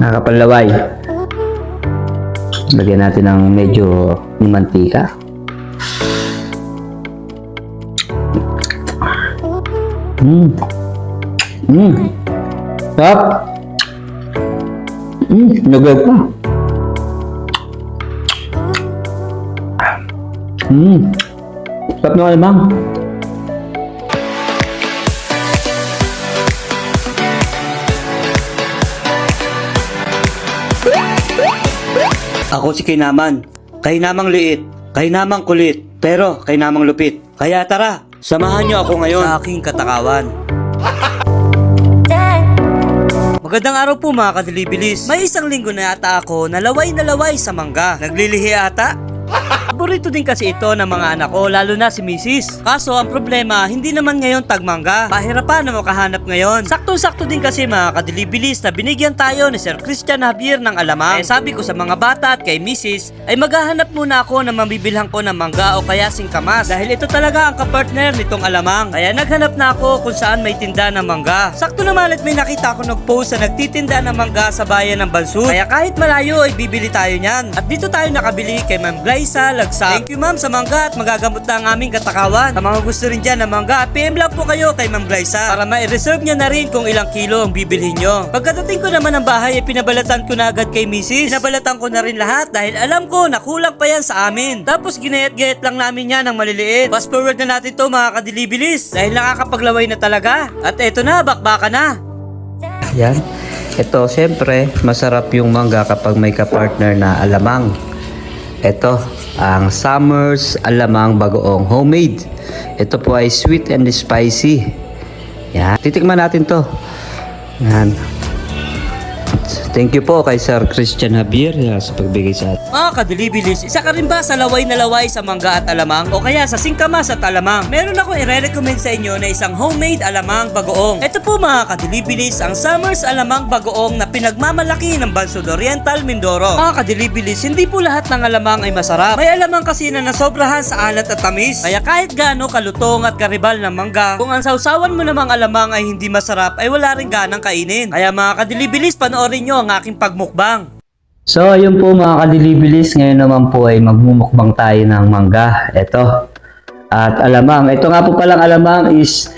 Nakapalaway. Lagyan natin ng medyo mantika. Mmm. Mmm. Sarap. Mmm. Nagay pa. Mmm. Sarap ng alamang. Ako si Kainaman. Kainamang liit, kainamang kulit, pero kainamang lupit. Kaya tara, samahan niyo ako ngayon sa aking katakawan. Magandang araw po mga kadilibilis. May isang linggo na yata ako na laway na laway sa mangga. Naglilihi ata? Paborito din kasi ito ng mga anak ko, lalo na si Mrs. Kaso ang problema, hindi naman ngayon tagmangga. Pahirapan na makahanap ngayon. Sakto-sakto din kasi mga kadilibilis na binigyan tayo ni Sir Christian Javier ng alamang. Eh sabi ko sa mga bata at kay Mrs. ay maghahanap muna ako na mabibilhan ko ng mangga o kaya singkamas. Dahil ito talaga ang kapartner nitong alamang. Kaya naghanap na ako kung saan may tinda ng mangga. Sakto naman at may nakita ako nagpost na nagtitinda ng mangga sa bayan ng Bansud. Kaya kahit malayo ay bibili tayo niyan. At dito tayo nakabili kay Ma'am Glyza Lagsak. Thank you ma'am sa mangga at magagamot na ang aming katakawan. Sa mga gusto rin dyan ng mangga, PM lang po kayo kay Ma'am Glyza para ma-reserve niya na rin kung ilang kilo ang bibilhin nyo. Pagkadating ko naman ng bahay ay pinabalatan ko na agad kay Mrs. Pinabalatan ko na rin lahat dahil alam ko na kulang pa yan sa amin. Tapos ginayat-gayat lang namin yan ng maliliit. Fast forward na natin to mga kadilibilis dahil nakakapaglaway na talaga. At eto na, bakbaka na. Yan. Ito, siyempre, masarap yung mangga kapag may kapartner na alamang. Ito, ang Summers Alamang Bagoong Homemade. Ito po ay sweet and spicy. Yan. Titikman natin to. Yan. Thank you po kay Sir Christian Javier yan, sa pagbigay sa atin. Mga kadilibilis, isa ka rin ba sa laway na laway sa mangga at alamang o kaya sa singkamas at alamang? Meron ako i-recommend sa inyo na isang homemade alamang bagoong. Ito po mga kadilibilis, ang Summers Alamang Bagoong na pinagmamalaki ng Bansod Oriental, Mindoro. Mga kadilibilis, hindi po lahat ng alamang ay masarap. May alamang kasi na nasobrahan sa alat at tamis. Kaya kahit gaano kalutong at karibal ng mangga, kung ang sausawan mo namang alamang ay hindi masarap, ay wala rin ganang kainin. Kaya mga kadilibilis, panoorin nyo ang aking pagmukbang. So, ayun po mga kadilibilis. Ngayon naman po ay magmumukbang tayo ng mangga. Ito. At alamang. Ito nga po palang alamang is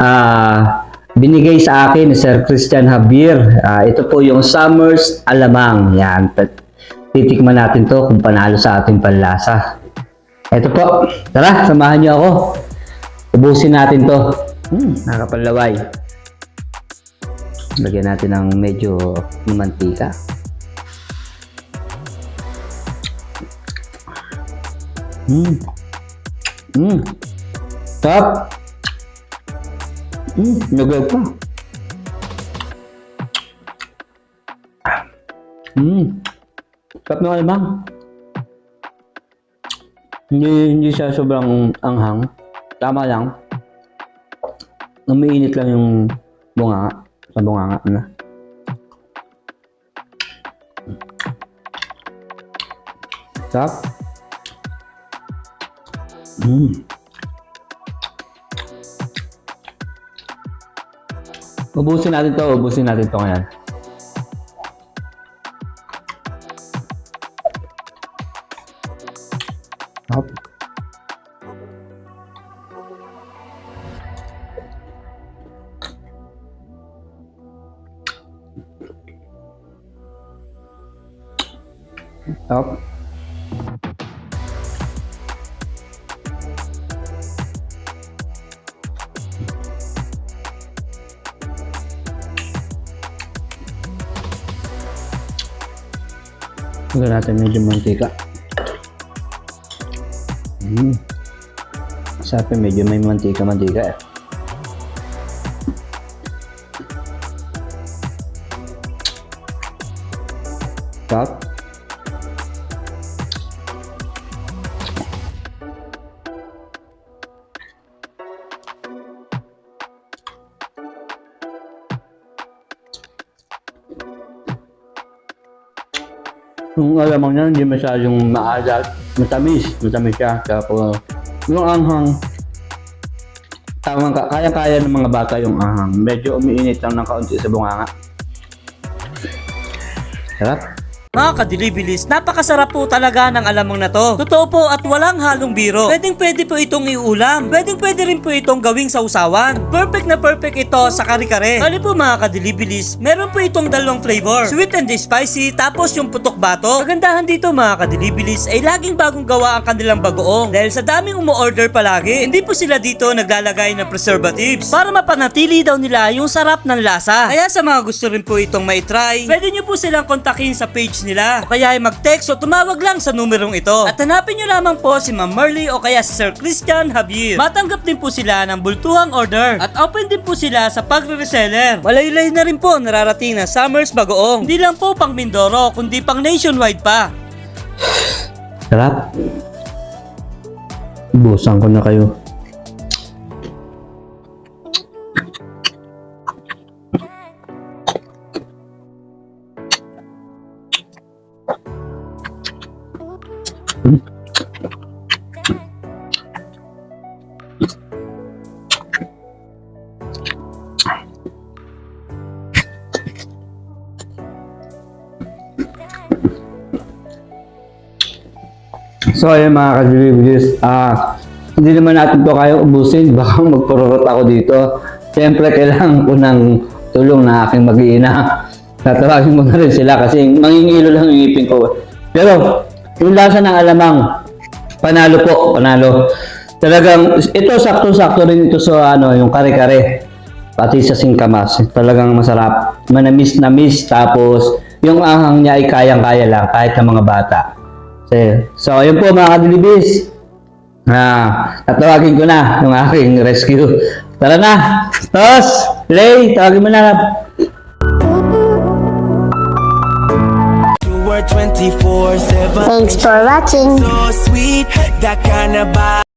ah binigay sa akin ni Sir Christian Javier. Ah, ito po yung Summers Alamang. Yan. Titikman natin to kung panalo sa ating panlasa. Ito po. Tara, samahan niyo ako. Ubusin natin to. Hmm, nakapanlaway. Lagyan natin ng medyo mantika. Mm. Mm. Sarap. Mm, nagay pa. Mm. Sarap ng alamang. Hindi, hindi siya sobrang anghang. Tama lang. Umiinit lang yung bunganga. Sa bunganga na. Sarap. Mm. Ubusin natin to, ubusin natin to ngayon. Hop. Hop. Lagyan natin medyo mantika. Mm. Sabi medyo may mantika-mantika eh. Top. Yung alamang niya, hindi masyadong maalat. Matamis. Matamis siya. Tapos, yung anghang, tamang ka, kaya-kaya ng mga bata yung anghang. Medyo umiinit lang ng kaunti sa bunganga. Sarap. Mga kadilibilis, napakasarap po talaga ng alamang na to. Totoo po at walang halong biro. Pwedeng pwede po itong iulam. Pwedeng pwede rin po itong gawing sausawan. Perfect na perfect ito sa kare-kare. Kali po mga kadilibilis, meron po itong dalawang flavor. Sweet and spicy, tapos yung putok bato. Kagandahan dito mga kadilibilis ay laging bagong gawa ang kanilang bagoong. Dahil sa daming umu-order palagi, hindi po sila dito naglalagay ng preservatives. Para mapanatili daw nila yung sarap ng lasa. Kaya sa mga gusto rin po itong may try, pwede nyo po silang kontakin sa page nila. O kaya ay mag-text o tumawag lang sa numerong ito. At hanapin nyo lamang po si Ma'am Merly o kaya si Sir Christian Javier. Matanggap din po sila ng bultuhang order. At open din po sila sa pagre-reseller. Malaylay na rin po nararating na Summers Bagoong. Hindi lang po pang Mindoro, kundi pang nationwide pa. Sarap. Busan ko na kayo. So ayun mga ka-deliveries, ah, hindi naman natin to kaya ubusin, baka magpururot ako dito. Siyempre kailangan ko ng tulong na aking mag-iina. Tatawagin mo na rin sila kasi mangingilo lang yung ngipin ko. Pero yung lasa ng alamang, panalo po, panalo. Talagang, ito sakto-sakto rin ito sa ano, yung kare-kare. Pati sa singkamas. Talagang masarap. Manamis na miss. Tapos, yung ahang niya ay kayang-kaya lang kahit ng mga bata. So, so ayun po mga kadilibis. Ah, tatawagin ko na yung aking rescue. Tara na! Tos! Lay! Tawagin mo na. You were 24-7 Thanks for watching. So sweet, that kind of vibe